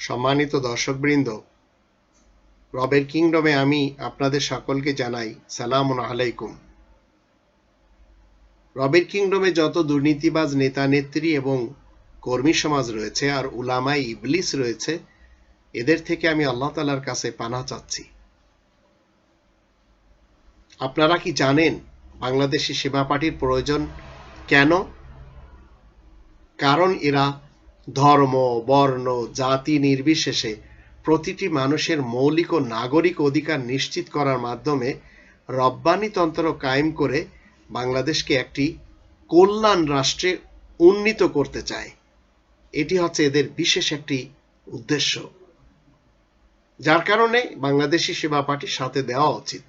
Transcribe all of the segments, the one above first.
সম্মানিত দর্শকবৃন্দ, রবের কিংডমে আমি আপনাদের সকলকে জানাই সালাম আলাইকুম। রবের কিংডমে যত দুর্নীতিবাজ নেতা, নেত্রী এবং কর্মী সমাজ রয়েছে আর উলামাই ইবলিস রয়েছে, এদের থেকে আমি আল্লাহ তালার কাছে পানা চাচ্ছি। আপনারা কি জানেন বাংলাদেশি সেবা পার্টির প্রয়োজন কেন? কারণ এরা ধর্ম, বর্ণ, জাতি নির্বিশেষে প্রতিটি মানুষের মৌলিক ও নাগরিক অধিকার নিশ্চিত করার মাধ্যমে রব্বানিতন্ত্র কায়েম করে বাংলাদেশকে একটি কল্যাণ রাষ্ট্রে উন্নীত করতে চায়। এটি হচ্ছে এদের বিশেষ একটি উদ্দেশ্য। যার কারণে বাংলাদেশি সেবা পার্টির সাথে দেওয়া উচিত।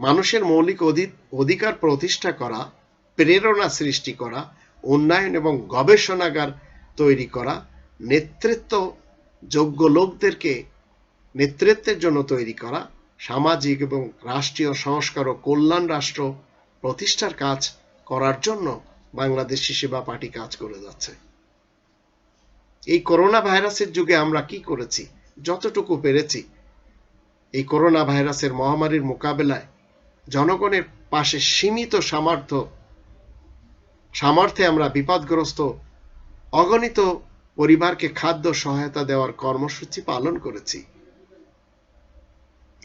মানুষের মৌলিক অধি- অধিকার প্রতিষ্ঠা করা, প্রেরণা সৃষ্টি করা উন্নয়ন এবং গবেষণাগার তৈরি করা, নেতৃত্ব যোগ্য লোকদেরকে নেতৃত্বের জন্য তৈরি করা, সামাজিক এবং রাষ্ট্রীয় সংস্কার ও কল্যাণ রাষ্ট্র প্রতিষ্ঠার কাজ করার জন্য বাংলাদেশি সেবা পার্টি কাজ করে যাচ্ছে। এই করোনা ভাইরাসের যুগে আমরা কি করেছি? যতটুকু পেরেছি। এই করোনা ভাইরাসের মহামারীর মোকাবেলায় জনগণের পাশে সীমিত সামর্থ্য সামর্থ্যে আমরা বিপদগ্রস্ত, অগণিত পরিবারকে খাদ্য সহায়তা দেওয়ার কর্মসূচি পালন করেছি।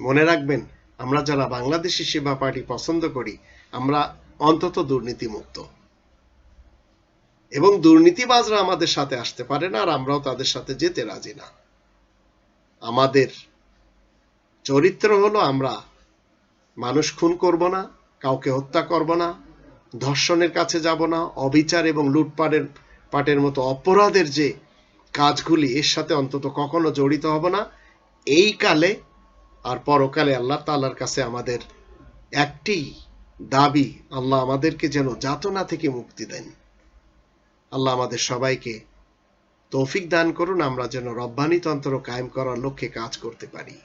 মনে রাখবেন, আমরা যারা বাংলাদেশি সেবা পার্টি পছন্দ করি, আমরা অন্তত দুর্নীতিমুক্ত। এবং দুর্নীতিবাজরা আমাদের সাথে আসতে পারে না আর আমরাও তাদের সাথে যেতে রাজি না। আমাদের চরিত্র হলো আমরা, মানুষ খুন করব না, কাউকে হত্যা করব না ধর্ষণের কাছে যাব না, অবিচার এবং লুটপাটের পাটের মতো অপরাধের যে কাজগুলি, এর সাথে অন্তত কখনো জড়িত হব না। এই কালে আর পরকালে আল্লাহ তাআলার কাছে আমাদের একটি দাবি, আল্লাহ আমাদেরকে যেন যাতনা থেকে মুক্তি দেন। আল্লাহ আমাদের সবাইকে তৌফিক দান করুন, আমরা যেন রব্বানি তন্ত্র কায়েম করার লক্ষ্যে কাজ করতে পারি।